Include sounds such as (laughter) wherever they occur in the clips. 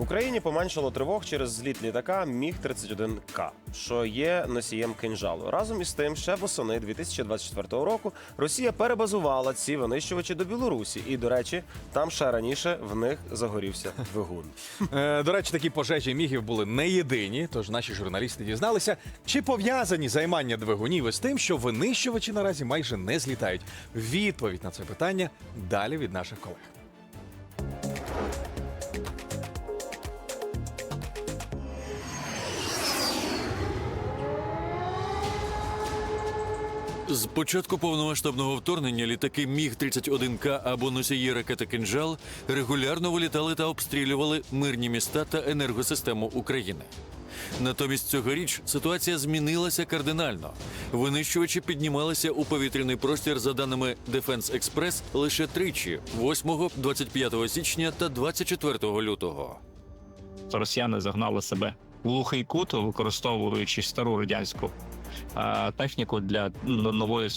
В Україні поменшало тривог через зліт літака Міг 31 К, що є носієм кинжалу. Разом із тим, ще восени 2024 року Росія перебазувала ці винищувачі до Білорусі, і до речі, там ще раніше в них загорівся двигун. (laughs) Е, До речі, такі пожежі мігів були не єдині, тож наші журналісти дізналися, чи пов'язані займання двигунів із тим, що винищувачі наразі майже не злітають. Відповідь на це питання далі від наших колег. З початку повномасштабного вторгнення літаки Міг 31 К або носії ракети «Кинжал» регулярно вилітали та обстрілювали мирні міста та енергосистему України. Натомість цьогоріч ситуація змінилася кардинально. Винищувачі піднімалися у повітряний простір за даними Defense Express лише тричі: 8, 25 січня та 24 лютого. росіяни загнали себе в глухий кут, використовуючи стару радянську техніку для нової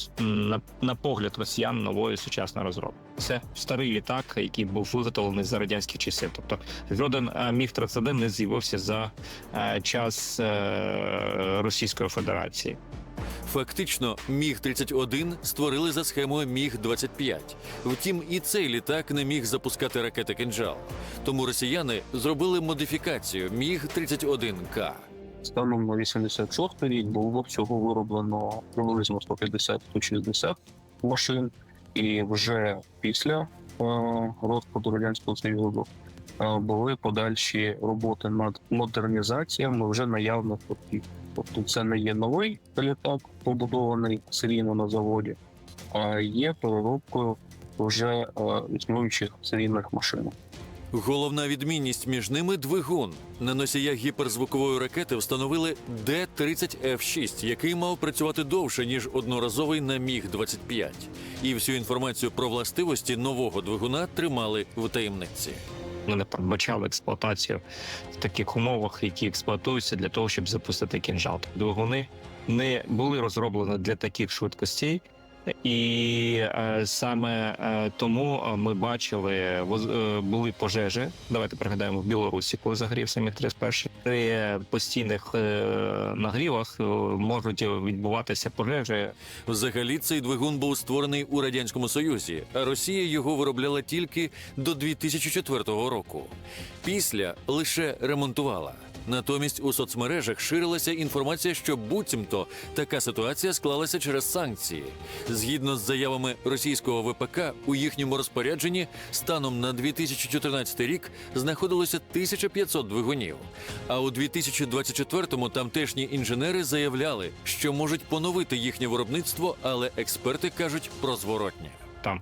на, погляд росіян нової сучасної розробки. Це старий літак, який був виготовлений за радянських часів. Тобто жоден е, міг 31 не з'явився за е, час е, Російської Федерації. Фактично, Міг 31 створили за схемою Міг 25 Втім, і цей літак не міг запускати ракети «Кинжал». Тому росіяни зробили модифікацію Міг 31 К. Станом на 86 рік було всього вироблено приблизно 150-160 машин, і вже після е, розпаду радянського союзу е, були подальші роботи над модернізаціями вже наявних фортів. Тобто це не є новий літак, побудований серійно на заводі, а є переробкою вже е, існуючих серійних машин. Головна відмінність між ними двигун. На носіях гіперзвукової ракети встановили Д-30Ф6, який мав працювати довше ніж одноразовий на Міг 25 І всю інформацію про властивості нового двигуна тримали в таємниці. Ми не передбачали експлуатацію в таких умовах, які експлуатуються для того, щоб запустити кінжал. Двигуни не були розроблені для таких швидкостей. І е, саме е, тому е, ми бачили, воз- е, були пожежі. Давайте пригадаємо в Білорусі, коли загорівся міг 31 При постійних е, нагрівах е, можуть відбуватися пожежі Взагалі, цей двигун був створений у радянському союзі, а Росія його виробляла тільки до 2004 року. Після лише ремонтувала. Натомість у соцмережах ширилася інформація, що буцімто така ситуація склалася через санкції. Згідно з заявами російського ВПК, у їхньому розпорядженні станом на 2014 рік знаходилося 1500 двигунів. А у 2024-му тамтешні інженери заявляли, що можуть поновити їхнє виробництво, але експерти кажуть про зворотнє. Там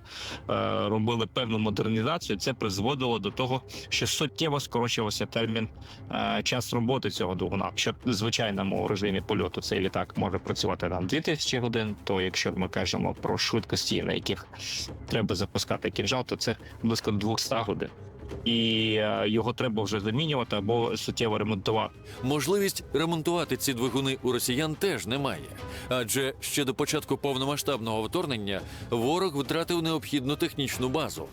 е, робили певну модернізацію, це призводило до того, що суттєво скорочувався термін е, час роботи цього двигуна. Якщо в звичайному режимі польоту цей літак може працювати там 2000 годин, то якщо ми кажемо про швидкості, на яких треба запускати кінжал, то це близько 200 годин. І е, його треба вже замінювати або суттєво ремонтувати. Можливість ремонтувати ці двигуни у росіян теж немає, адже ще до початку повномасштабного вторгнення ворог втратив необхідну технічну базу.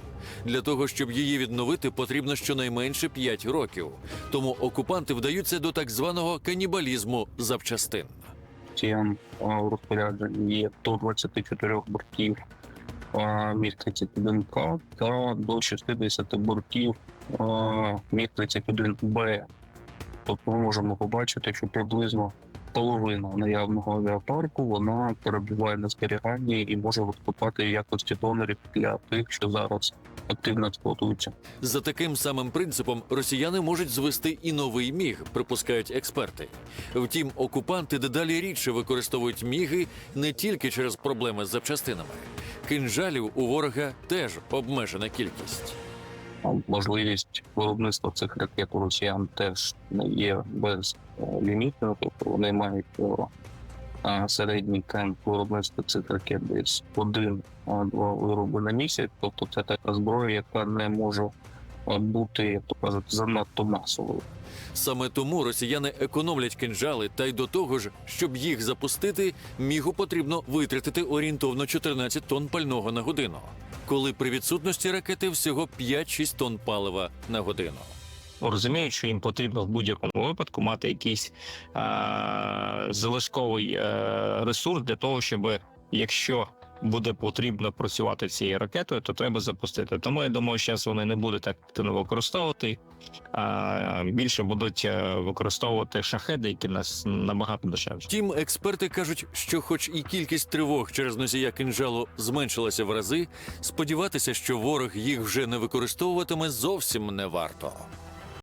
Для того щоб її відновити, потрібно щонайменше 5 років. Тому окупанти вдаються до так званого канібалізму запчастин. Цієм в розпорядженні є до 24 бортів 31 к та до 60 бортів міг 31 б. Тобто ми можемо побачити, що приблизно половина наявного авіапарку вона перебуває на зберіганні і може виступати в якості донорів для тих, що зараз активно експлуатуються. За таким самим принципом росіяни можуть звести і новий міг, припускають експерти. Втім, окупанти дедалі рідше використовують міги не тільки через проблеми з запчастинами. Кинжалів у ворога теж обмежена кількість. Можливість виробництва цих ракет у росіян теж не є безлімітною, тобто вони мають о, а, середній темп виробництва цих ракет десь один-два вироби на місяць. Тобто це така зброя, яка не може бути, як то кажуть, занадто масовою. Саме тому росіяни економлять кинжали, та й до того ж, щоб їх запустити, мігу потрібно витратити орієнтовно 14 тонн пального на годину, коли при відсутності ракети всього 5-6 тонн палива на годину. розуміють, що їм потрібно в будь-якому випадку мати якийсь е, залишковий е, ресурс для того, щоб якщо буде потрібно працювати цією ракетою, то треба запустити. Тому я думаю, зараз вони не будуть так активно використовувати, а більше будуть е, використовувати шахеди, які нас набагато дешевші. Втім, експерти кажуть, що, хоч і кількість тривог через носія кинжалу зменшилася в рази, сподіватися, що ворог їх вже не використовуватиме, зовсім не варто.